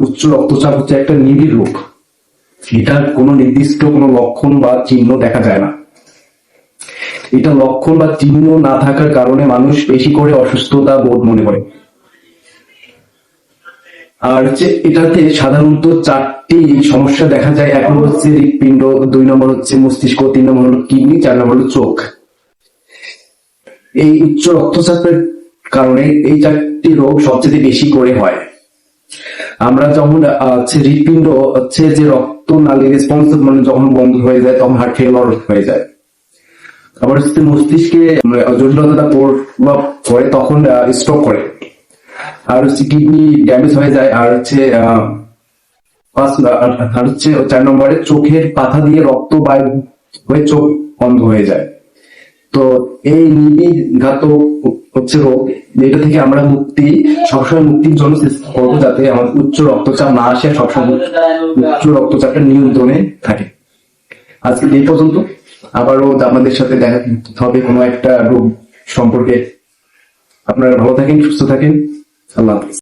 উচ্চ রক্তচাপ হচ্ছে একটা নিবিড় রোগ। এটার কোনো নির্দিষ্ট কোনো লক্ষণ বা চিহ্ন দেখা যায় না। এটা লক্ষণ বা চিহ্ন না থাকার কারণে মানুষ বেশি করে অসুস্থতা বোধ মনে করে। আর হচ্ছে এটাতে সাধারণত চারটি সমস্যা দেখা যায়। এক নম্বর হচ্ছে হৃৎপিণ্ড, দুই নম্বর হচ্ছে মস্তিষ্ক, তিন নম্বর হলো কিডনি, চার নম্বর হলো চোখ। এই উচ্চ রক্তচাপের কারণে এই চারটি রোগ সবচেয়ে বেশি করে হয়। আমরা যখন হৃৎপিণ্ড হচ্ছে যে রক্ত নালী রেসপন্স মানে যখন বন্ধ হয়ে যায় তখন হার্ট ফেলিওর হয়ে যায়। আবার হচ্ছে মস্তিষ্কে উম, জটিলতাটা প্রভাব করে তখন স্ট্রোক করে। আর হচ্ছে কিডনি ড্যামেজ হয়ে যায় আর হচ্ছে আর হচ্ছে চার নম্বরে চোখের পাতা দিয়ে রক্ত বাইর হয়ে চোখ বন্ধ হয়ে যায়। তো এই নিবিঘাতক হচ্ছে রোগ। যেটা থেকে আমরা মুক্তি, সবসময় মুক্তির জন্য চেষ্টা করব যাতে আমাদের উচ্চ রক্তচাপ না আসে, সবসময় উচ্চ রক্তচাপটা নিয়ন্ত্রণে থাকে। আজকে এই পর্যন্ত। আবারও আমাদের সাথে দেখা হবে কোনো একটা রোগ সম্পর্কে। আপনারা ভালো থাকেন, সুস্থ থাকেন। আল্লাহ হাফিজ।